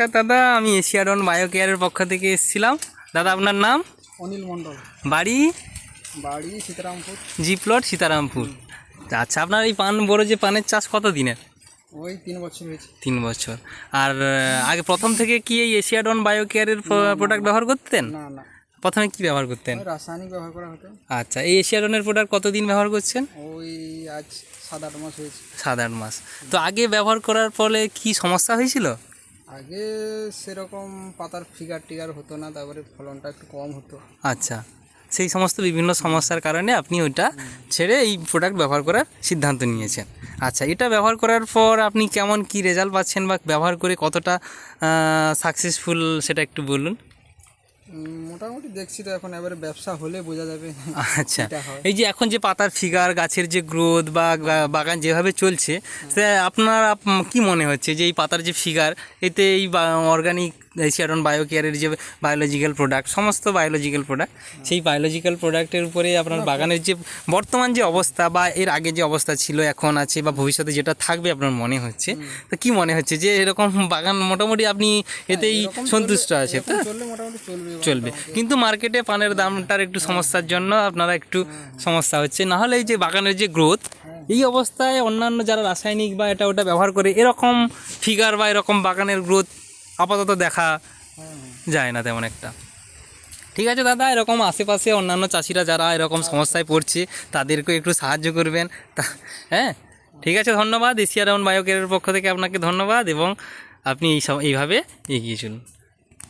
নমস্কার দাদা আমি এশিয়াডন বায়োকেয়ারের পক্ষ থেকে এসেছিলাম। দাদা আপনার নাম? অনিল মণ্ডল। বাড়ি? বাড়ি সীতারামপুর। G plot Sitarampur. আচ্ছা আপনার এই পান বড় যে পানের চাষ কত দিনের? ওই তিন বছর হয়েছে। তিন বছর। আর আগে প্রথম থেকে কি এই এশিয়াডন বায়োকেয়ারের প্রোডাক্ট ব্যবহার করতেন? না না। প্রথমে কি ব্যবহার করতেন? রাসায়নিক ব্যবহার করা হতো। আচ্ছা এই এশিয়াডনের প্রোডাক্ট কতদিন ব্যবহার করছেন? ওই আজ সাত আট মাস হয়েছে। সাত আট মাস। তো আগে ব্যবহার করার ফলে কি সমস্যা হয়েছিল? আগে সেরকম পাতার ফিগার টিগার হতো না, তারপরে ফলনটা একটু কম হতো। আচ্ছা সেই সমস্ত বিভিন্ন সমস্যার কারণে আপনি ওইটা ছেড়ে এই প্রোডাক্ট ব্যবহার করার সিদ্ধান্ত নিয়েছেন। আচ্ছা এটা ব্যবহার করার পর আপনি কেমন কি রেজাল্ট পাচ্ছেন বা ব্যবহার করে কতটা সাকসেসফুল সেটা একটু বলুন। মোটামুটি দেখছি তো এখন এবারে ব্যবসা হলে বোঝা যাবে আচ্ছা। এই যে এখন যে পাতার ফিগার গাছের যে গ্রোথ বা বাগান যেভাবে চলছে সে আপনার আপ- কি মনে হচ্ছে যে এই পাতার যে ফিগার এতে এই অর্গানিক এশিয়ারন বায়োকেয়ারের যে বায়োলজিক্যাল প্রোডাক্ট সমস্ত বায়োলজিক্যাল প্রোডাক্ট সেই বায়োলজিক্যাল প্রোডাক্টের উপরে আপনার বাগানের যে বর্তমান যে অবস্থা বা এর আগে যে অবস্থা ছিল এখন আছে বা ভবিষ্যতে যেটা থাকবে আপনার মনে হচ্ছে তো কি মনে হচ্ছে যে এরকম বাগান মোটামুটি আপনি এতেই সন্তুষ্ট আছে তো মোটামুটি চলবে চলবে। কিন্তু মার্কেটে পানের দামটার একটু সমস্যার জন্য আপনারা একটু সমস্যা হচ্ছে। না হলে এই যে বাগানের যে গ্রোথ এই অবস্থায় অন্যান্য যারা রাসায়নিক বা এটা ওটা ব্যবহার করে এরকম ফিগার বা এরকম বাগানের গ্রোথ আপাতত দেখা যায় না তেমন একটা। ঠিক আছে দাদা এরকম আশেপাশে অন্যান্য চাষিরা যারা এরকম সমস্যায় পড়ছে তাদেরকে একটু সাহায্য করবেন। তা হ্যাঁ? ঠিক আছে ধন্যবাদ। এশিয়া রাউন্ড বায়োকের পক্ষ থেকে আপনাকে ধন্যবাদ এবং আপনি এই সব এইভাবে এগিয়ে চলুন।